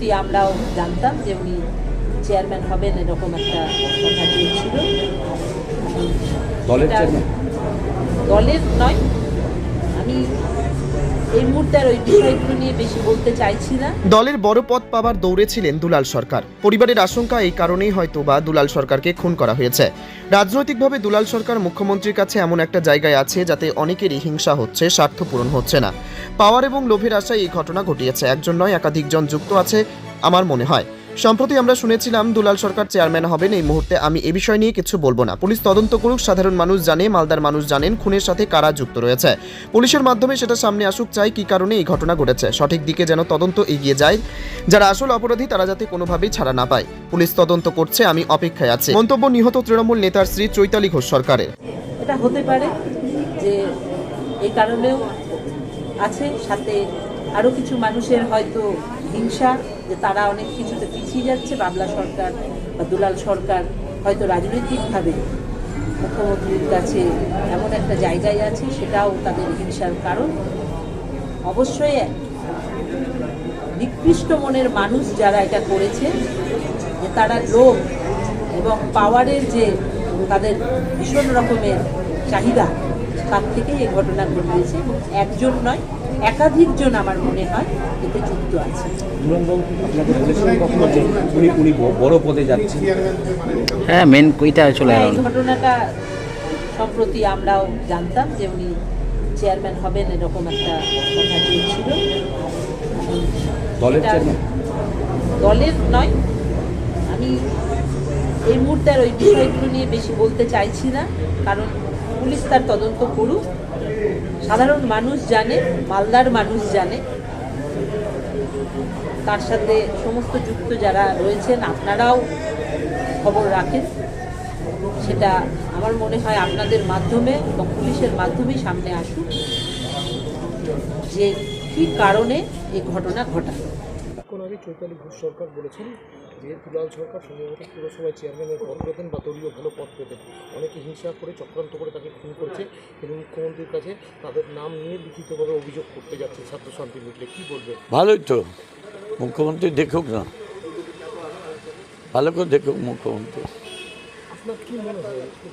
সম্প্রতি আমরাও জানতাম যে উনি চেয়ারম্যান হবেন এরকম একটা কথা চলছিল দলের নয় আমি এই মুহূর্তে আর ওই বিষয়গুলো নিয়ে বেশি বলতে চাইছি না। দলের বড় পদ পাবার দৌড়েছিলেন দুলাল সরকার। পরিবারের আশঙ্কা এই কারণেই হয়তো বা দুলাল সরকারকে খুন করা হয়েছে। রাজনৈতিকভাবে দুলাল সরকার মুখ্যমন্ত্রীর কাছে এমন একটা জায়গায় আছে যাতে অনেকেরই হিংসা হচ্ছে, স্বার্থ পূরণ হচ্ছে না। পাওয়ার এবং লোভের আশায় এই ঘটনা ঘটিয়েছে। একজন নয়, একাধিকজন যুক্ত আছে, আমার মনে হয়। সম্প্রতি আমরা শুনেছিলাম দুলাল সরকার চেয়ারম্যান হবেন এই মুহূর্তে। আমি এ বিষয় নিয়ে কিছু বলব না। পুলিশ তদন্ত করুক, সাধারণ মানুষ জানে, মালদার মানুষ জানেন, খুনের সাথে কারা যুক্ত রয়েছে। পুলিশের মাধ্যমে সেটা সামনে আসুক, চাই কি কারণে এই ঘটনা ঘটেছে। সঠিক দিকে যেন তদন্ত এগিয়ে যায়। যারা আসল অপরাধী, তারা যাতে কোনোভাবেই ছাড়া না পায়। পুলিশ তদন্ত করছে, আমি অপেক্ষায় আছি। মন্তব্য নিহত তৃণমূল নেতার শ্রী চৈতালি ঘোষ সরকারের। এটা হতে পারে যে এই কারণেও আছে, সাথে আরও কিছু মানুষের হয়তো হিংসা। যে তারা অনেক কিছুতে পিছিয়ে যাচ্ছে, বাবলা সরকার বা দুলাল সরকার হয়তো রাজনৈতিকভাবে মুখ্যমন্ত্রীর কাছে এমন একটা জায়গায় আছে, সেটাও তাদের হিংসার কারণ। অবশ্যই নিকৃষ্ট মনের মানুষ যারা এটা করেছে, যে তারা লোভ এবং পাওয়ারের যে তাদের ভীষণ রকমের চাহিদা, তার থেকেই এই ঘটনা ঘটিয়েছে। একজন নয় একাধিকজন আমার মনে হয় এতে যুক্ত আছে। উনি উনি বড় পদে যাচ্ছেন। হ্যাঁ মেন কইটা চলে হ্যাঁ, এই ঘটনাটা সম্প্রতি আমরাও জানতাম যে উনি চেয়ারম্যান হবেন এরকম একটা কথা চলছিল দলের দলের নয় আমি এই মুহূর্তে আর ওই বিষয়গুলো নিয়ে বেশি বলতে চাইছি না কারণ পুলিশ তার তদন্ত করুক। সাধারণ মানুষ জানে, মালদার মানুষ জানে। তার সাথে সমস্ত যুক্ত যারা রয়েছেন, আপনারাও খবর রাখেন। সেটা আমার মনে হয় আপনাদের মাধ্যমে এবং পুলিশের মাধ্যমেই সামনে আসুক যে কী কারণে এই ঘটনা ঘটালো এখন ঘোষ সরকার বলেছেন যে দুলাল সরকার সম্ভবত পুরসভায় চেয়ারম্যানের পদ পেতেন বা দলীয় ভালো পদ পেতেন। অনেকে হিংসা করে চক্রান্ত করে তাকে খুন করেছে এবং মুখ্যমন্ত্রীর কাছে তাদের নাম নিয়ে লিখিতভাবে অভিযোগ করতে যাচ্ছে ছাত্র শান্তি মিটলে। কী বলবে ভালোই তো। মুখ্যমন্ত্রী দেখুক না। ভালো করে দেখুক মুখ্যমন্ত্রী।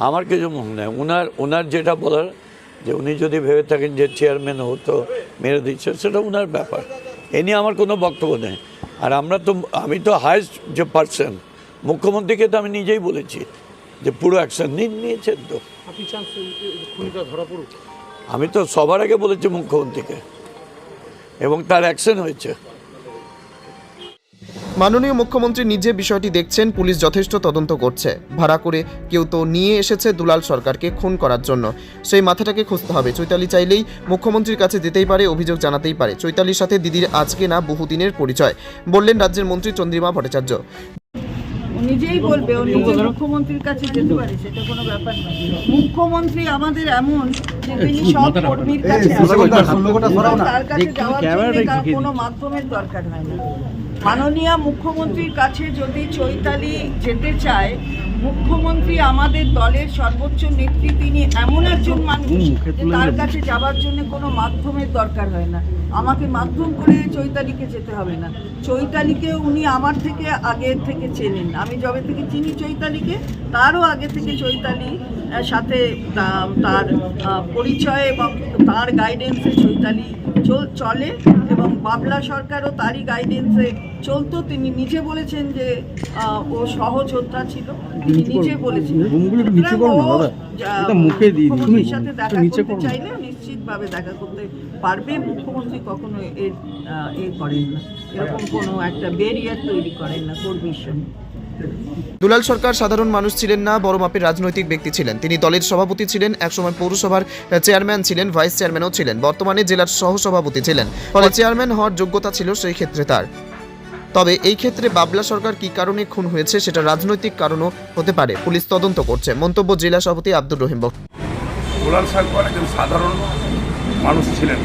আমার কিছু মনে নেই। ওনার ওনার যেটা বলার যে উনি যদি ভেবে থাকেন যে চেয়ারম্যান হতো মেরে দিচ্ছে সেটা ওনার ব্যাপার। এ নিয়ে আমার কোনো বক্তব্য নেই। আর আমরা তো আমি তো হায়েস্ট যে পার্সন মুখ্যমন্ত্রীকে তো আমি নিজেই বলেছি যে পুরো অ্যাকশন নিন নিয়েছেন তো। আমি তো সবার আগে বলেছি মুখ্যমন্ত্রীকে। এবং তার অ্যাকশন হয়েছে। মাননীয় মুখ্যমন্ত্রী নিজে বিষয়টি দেখছেন, পুলিশ যথেষ্ট তদন্ত করছে। ভাড়া করে কেউ তো নিয়ে এসেছে দুলাল সরকারকে খুন করার জন্য। সেই মাথাটাকে খুঁজতে হবে। চৈতালি চাইলেই মুখ্যমন্ত্রীর কাছে যেতেই পারে, অভিযোগ জানাতেই পারে। চৈতালির সাথে দিদির আজকে না বহুদিনের পরিচয়, বললেন রাজ্যের মন্ত্রী চন্দ্রিমা ভট্টাচার্য। নিজেই বলবে ও নিজে মুখ্যমন্ত্রীর কাছে যেতে পারে সেটা কোনো ব্যাপার না মুখ্যমন্ত্রী আমাদের এমন যে তিনি সব কর্মীর কাছে তার কাছে যাওয়ার জন্য তার কোনো মাধ্যমের দরকার হয় না। মাননীয় মুখ্যমন্ত্রীর কাছে যদি চৈতালি যেতে চায় মুখ্যমন্ত্রী আমাদের দলের সর্বোচ্চ নেত্রী তিনি এমন একজন মানুষ তার কাছে যাওয়ার জন্য কোনো মাধ্যমের দরকার হয় না। আমাকে মাধ্যম করে চৈতালিকে যেতে হবে না। চৈতালিকে উনি আমার থেকে আগে থেকে চেনেন। আমি যবে থেকে চিনি চৈতালিকে তারও আগে থেকে চৈতালি সাথে তার পরিচয় এবং তার গাইডেন্সে চৈতালি চল- চলে এবং বাবলা সরকারও তারই গাইডেন্সে চলতো তিনি নিজে বলেছেন যে ও সহযোদ্ধা ছিল। তিনি নিজে বলেছেন সাথে দেখা করতে চাইলে নিশ্চিতভাবে দেখা করতে পারবে। মুখ্যমন্ত্রী কখনো এর এ করেন না। এরকম কোনো একটা ব্যারিয়ার তৈরি করেন না কর্মীর সঙ্গে দুলাল সরকার সাধারণ মানুষ ছিলেন না, বড় মাপের রাজনৈতিক ব্যক্তি ছিলেন। তিনি দলের সভাপতি ছিলেন, একসময় পৌরসভার চেয়ারম্যান ছিলেন, ভাইস চেয়ারম্যানও ছিলেন। বর্তমানে জেলার সহসভাপতি ছিলেন। ফলে চেয়ারম্যান হওয়ার যোগ্যতা ছিল সেই ক্ষেত্রে তার। তবে এই ক্ষেত্রে বাবলা সরকার কি কারণে খুন হয়েছে সেটা রাজনৈতিক কারণও হতে পারে, পুলিশ তদন্ত করছে। মন্তব্য জেলা সভাপতি আব্দুর রহিম বক্তা। দুলাল সরকার একজন সাধারণ মানুষ ছিলেন।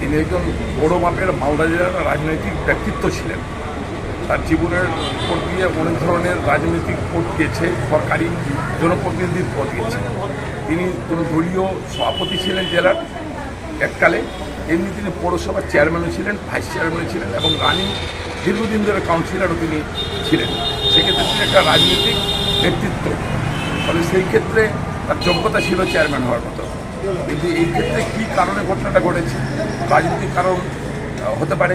তিনি একজন বড় মাপের মালদা জেলার রাজনৈতিক ব্যক্তিত্ব ছিলেন। তার জীবনের উপর দিয়ে অনেক ধরনের রাজনৈতিক পদ দিয়েছে সরকারি জনপ্রতিনিধির পদ দিয়েছে তিনি কোনো দলীয় সভাপতি ছিলেন জেলার এককালে, এমনি তিনি পৌরসভার চেয়ারম্যানও ছিলেন ভাইস চেয়ারম্যানও ছিলেন এবং রানিং দীর্ঘদিন ধরে কাউন্সিলরও তিনি ছিলেন। সেক্ষেত্রে তিনি একটা রাজনৈতিক ব্যক্তিত্ব ফলে সেই ক্ষেত্রে তার যোগ্যতা ছিল চেয়ারম্যান হওয়ার মতো। কিন্তু এই ক্ষেত্রে কী কারণে ঘটনাটা ঘটেছে, রাজনৈতিক কারণ হতে পারে।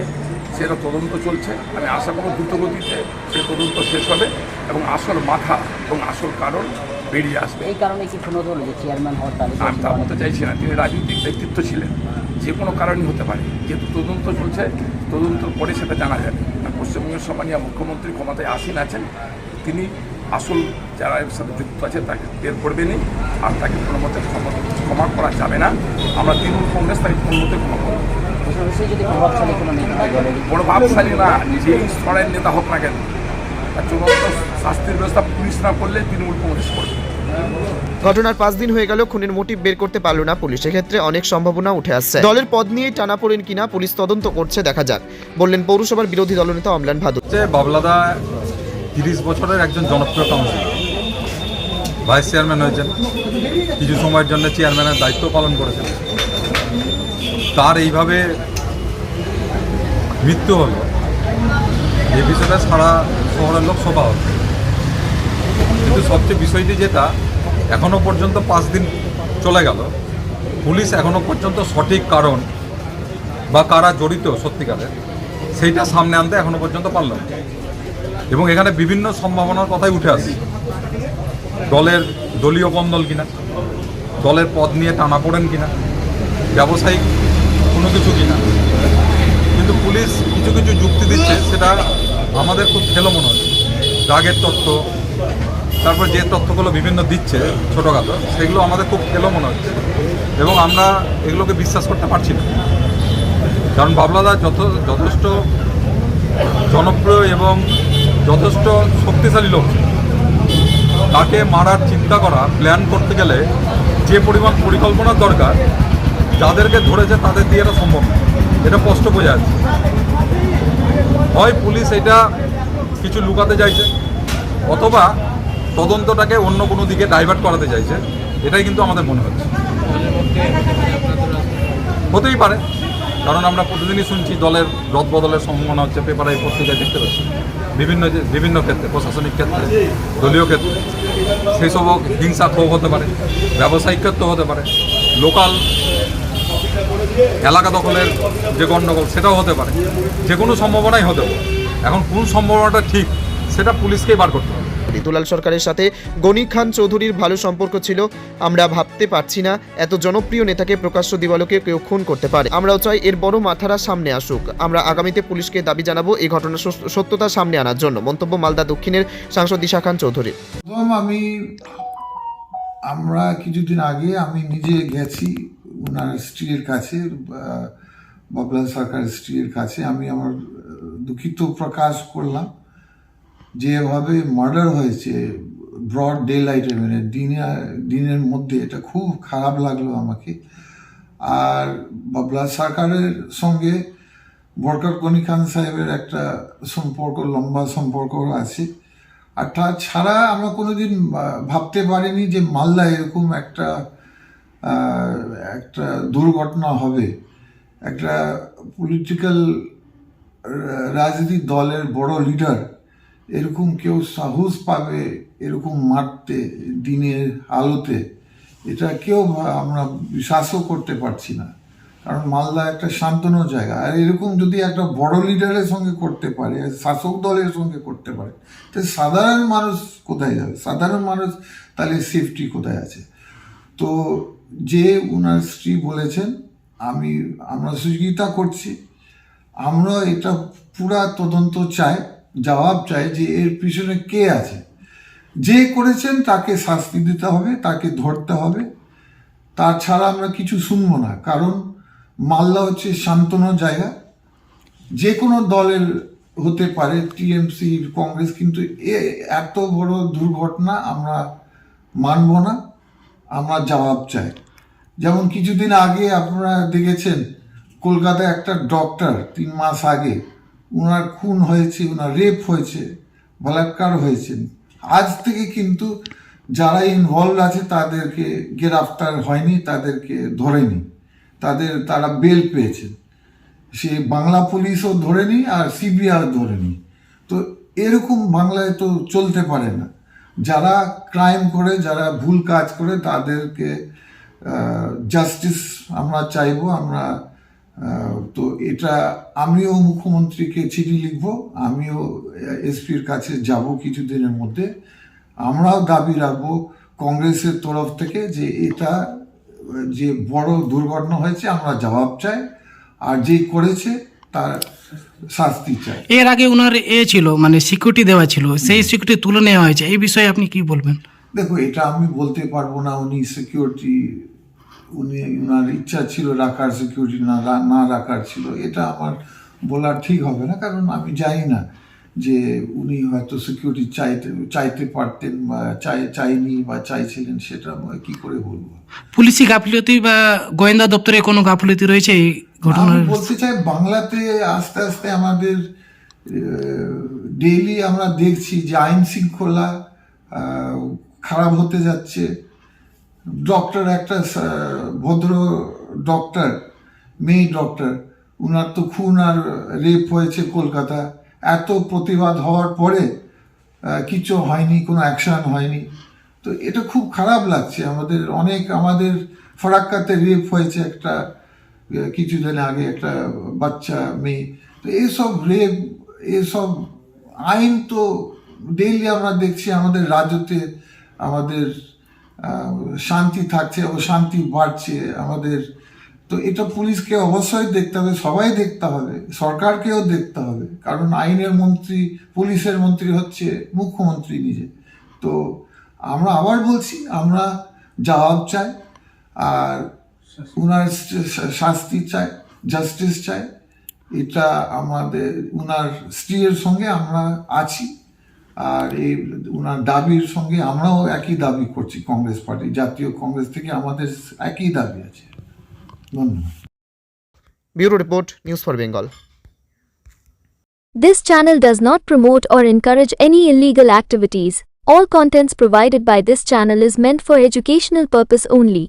সেটা তদন্ত চলছে। আমি আশা করব দ্রুতগতিতে সে তদন্ত শেষ হবে এবং আসল মাথা এবং আসল কারণ বেরিয়ে আসবে। এই কারণে কি কোনো হলো যে চেয়ারম্যান হওয়ার তালিকা আমি তা বলতে চাইছি না। তিনি রাজনৈতিক ব্যক্তিত্ব ছিলেন। যে কোনো কারণই হতে পারে। যেহেতু তদন্ত চলছে তদন্ত পরে সেটা জানা যাবে। পশ্চিমবঙ্গের সম্মানীয় মুখ্যমন্ত্রী ক্ষমতায় আসীন আছেন তিনি আসল যারা এর সাথে যুক্ত আছে তাকে বের করবেনই আর তাকে কোনো মতে ক্ষমা করা যাবে না। আমরা তৃণমূল কংগ্রেস তাকে কোনো মতে ক্ষমা করব সে যদি প্রভাবশালী কোনো নেতা। দলের বড় ভাবশালী না যেই স্তরের নেতা হোক না কেন। তার চূড়ান্ত শাস্তির ব্যবস্থা পুলিশ না করলে তৃণমূল কংগ্রেস করবে। ঘটনার পাঁচ দিন হয়ে গেল খুনের মোটিভ বের করতে পারল না পুলিশ। এক্ষেত্রে অনেক সম্ভাবনা উঠে আসছে। দলের পদ নিয়ে টানা পড়েন কিনা পুলিশ তদন্ত করছে দেখা যাক। বললেন পৌরসভার বিরোধী দলনেতা অমলান ভাদু। বাবলাদা তিরিশ বছরের একজন জনপ্রিয় কাউন্সিলর। ভাইস চেয়ারম্যান হয়েছেন। কিছু সময়ের জন্য চেয়ারম্যানের দায়িত্ব পালন করেছেন। তার এইভাবে মৃত্যু হলো এই বিষয়টা সারা শহরের লোক শোভা হল কিন্তু সবচেয়ে বিষয়টি যেটা, এখনও পর্যন্ত পাঁচ দিন চলে গেল। পুলিশ এখনও পর্যন্ত সঠিক কারণ বা কারা জড়িত সত্যিকারের, সেইটা সামনে আনতে এখনও পর্যন্ত পারল এবং এখানে বিভিন্ন সম্ভাবনার কথাই উঠে আসে দলের দলীয় কন্দল কিনা, দলের পদ নিয়ে টানা পড়েন কিনা, ব্যবসায়িক কোনো কিছু কিনা কিন্তু পুলিশ কিছু কিছু যুক্তি দিচ্ছে, সেটা আমাদের খুব খেলো মনে হচ্ছে রাগের তথ্য, তারপর যে তথ্যগুলো বিভিন্ন দিচ্ছে ছোটোখাটো, সেগুলো আমাদের খুব খেলো মনে হচ্ছে। এবং আমরা এগুলোকে বিশ্বাস করতে পারছি না। কারণ বাবলাদা যত যথেষ্ট জনপ্রিয় এবং যথেষ্ট শক্তিশালী লোক। তাকে মারার চিন্তা করা প্ল্যান করতে গেলে যে পরিমাণ পরিকল্পনার দরকার যাদেরকে ধরেছে তাদের দিয়ে এটা সম্ভব এটা স্পষ্ট বোঝা যাচ্ছে। হয় পুলিশ এটা কিছু লুকাতে চাইছে, অথবা তদন্তটাকে অন্য কোনো দিকে ডাইভার্ট করাতে চাইছে। এটাই কিন্তু আমাদের মনে হচ্ছে। হতেই পারে, কারণ আমরা প্রতিদিনই শুনছি দলের রদ বদলের সম্ভাবনা হচ্ছে, পেপারে পত্রিকায় দেখতে পাচ্ছি। বিভিন্ন বিভিন্ন ক্ষেত্রে, প্রশাসনিক ক্ষেত্রে, দলীয় ক্ষেত্রে। সেই সব হিংসা ক্ষোভ হতে পারে, ব্যবসায়িক ক্ষেত্র হতে পারে। লোকাল এলাকা দখলের যে গণ্ডগোল সেটাও হতে পারে। যে কোনো সম্ভাবনাই হতে পারে। এখন কোন সম্ভাবনাটা ঠিক সেটা পুলিশকেই বার করতে হবে। দুলাল সরকারের সাথে গনি খান চৌধুরীর ভালো সম্পর্ক ছিল আমরা ভাবতে পারছি না। এত জনপ্রিয় নেতাকে প্রকাশ্য দিবালোকে কেউ খুন করতে পারে। আমরাও চাই এর বড় মাথারা সামনে আসুক। আমরা আগামীতে পুলিশকে দাবি জানাব এই ঘটনার সত্যতা সামনে আনার জন্য। মন্তব্য মালদা দক্ষিণের সাংসদ দিশা খান চৌধুরী। আমি আমরা কিছুদিন আগে আমি নিজে গেছি ওনার স্ত্রীর কাছে আহ, বাবলা সরকারের স্ত্রীর কাছে আমি আমার দুঃখিত প্রকাশ করলাম যেভাবে মার্ডার হয়েছে ব্রড ডে লাইটে মানে দিনে দিনের মধ্যে। এটা খুব খারাপ লাগল আমাকে। আর বাবলা সরকারের সঙ্গে বরকর গনি খান সাহেবের একটা সম্পর্ক লম্বা সম্পর্ক আছে। আর তাছাড়া আমরা কোনোদিন ভাবতে পারিনি যে মালদা এরকম একটা একটা দুর্ঘটনা হবে। একটা পলিটিক্যাল রাজনীতি দলের বড় লিডার এরকম কেউ সাহস পাবে এরকম মারতে দিনের আলোতে? এটা কেউ আমরা বিশ্বাসও করতে পারছি না। কারণ মালদা একটা শান্তনু জায়গা। আর এরকম যদি একটা বড় লিডারের সঙ্গে করতে পারে, শাসক দলের সঙ্গে করতে পারে, তো সাধারণ মানুষ কোথায় যাবে? সাধারণ মানুষ তাহলে সেফটি কোথায় আছে? তো যে ওনার স্ত্রী বলেছেন, আমি, আমরা সহযোগিতা করছি। আমরা এটা পুরা তদন্ত চাই, জবাব চাই যে এর পিছনে কে আছে। যে করেছেন তাকে শাস্তি দিতে হবে, তাকে ধরতে হবে। তাছাড়া আমরা কিছু শুনব না, কারণ মালদা হচ্ছে শান্তনু জায়গা। যে কোনো দলের হতে পারে, টিএমসি, কংগ্রেস, কিন্তু এ, এত বড় দুর্ঘটনা আমরা মানব না। আমরা জবাব চাই। যেমন কিছুদিন আগে আপনারা দেখেছেন, কলকাতায় একটা ডক্টর তিন মাস আগে ওনার খুন হয়েছে ওনার রেপ হয়েছে, বলাৎকার হয়েছেন আজ থেকে কিন্তু যারা ইনভলভ আছে তাদেরকে গ্রেফতার হয়নি, তাদেরকে ধরেনি। তাদের, তারা বেল পেয়েছেন সে বাংলা পুলিশও ধরেনি আর সিবিআর ধরেনি। তো এরকম বাংলায় তো চলতে পারে না। যারা ক্রাইম করে, যারা ভুল কাজ করে, তাদেরকে জাস্টিস আমরা চাইব, আমরা তো এটা আমিও মুখ্যমন্ত্রীকে চিঠি লিখব, আমিও এসপির কাছে যাব কিছুদিনের মধ্যে। আমরাও দাবি রাখব কংগ্রেসের তরফ থেকে যে এটা, যে বড় দুর্ঘটনা হয়েছে, আমরা জবাব চাই। আর যে করেছে, তার শাস্তি চাই। এর আগে ওনার এ ছিল মানে সিকিউরিটি দেওয়া ছিল সেই সিকিউরিটি তুলে নেওয়া হয়েছে। এই বিষয়ে আপনি কি বলবেন? দেখো এটা আমি বলতে পারব না উনি সিকিউরিটি উনি ওনার ইচ্ছা ছিল রাখার সিকিউরিটি না না রাখার ছিল। এটা আমার বলা ঠিক হবে না কারণ আমি জানি না যে উনি হয়তো সিকিউরিটি চাইতে চাইতে পারতেন বা চাই চাইনি বা চাইছিলেন সেটা আমি কি করে বলব? পুলিশি গাফিলতি বা গোয়েন্দা দপ্তরে কোনো গাফিলতি রয়েছে ঘটনার বলতে চাই, বাংলাতে আস্তে আস্তে আমাদের ডেইলি আমরা দেখছি যে আইন শৃঙ্খলা খারাপ হতে যাচ্ছে। ডক্টর একটা ভদ্র ডক্টর মেয়ে ডক্টর উনার তো খুন আর রেপ হয়েছে কলকাতা। এত প্রতিবাদ হওয়ার পরে কিছু হয়নি, কোনো অ্যাকশন হয়নি। তো এটা খুব খারাপ লাগছে। আমাদের অনেক, আমাদের ফরাক্কাতে রেপ হয়েছে একটা কিছুদিন আগে একটা বাচ্চা, মেয়ে। তো এসব রেপ, এসব আইন তো ডেইলি আমরা দেখছি আমাদের রাজ্যতে আমাদের শান্তি থাকছে ও শান্তি বাড়ছে আমাদের। তো এটা পুলিশকে অবশ্যই দেখতে হবে, সবাই দেখতে হবে, সরকারকেও দেখতে হবে। কারণ আইনের মন্ত্রী, পুলিশের মন্ত্রী হচ্ছে মুখ্যমন্ত্রী নিজে। তো আমরা আবার বলছি, আমরা জবাব চাই। আর উনার শাস্তি চাই জাস্টিস চাই এটা আমাদের উনার স্ত্রীর সঙ্গে আমরা আছি আর এই উনার দাবির সঙ্গে আমরাও একই দাবি করছি কংগ্রেস পার্টি জাতীয় কংগ্রেস থেকে আমাদের একই দাবি আছে ধন্যবাদ bureau report news for Bengal This channel does not promote or encourage any illegal activities. All contents provided by this channel is meant for educational purpose only.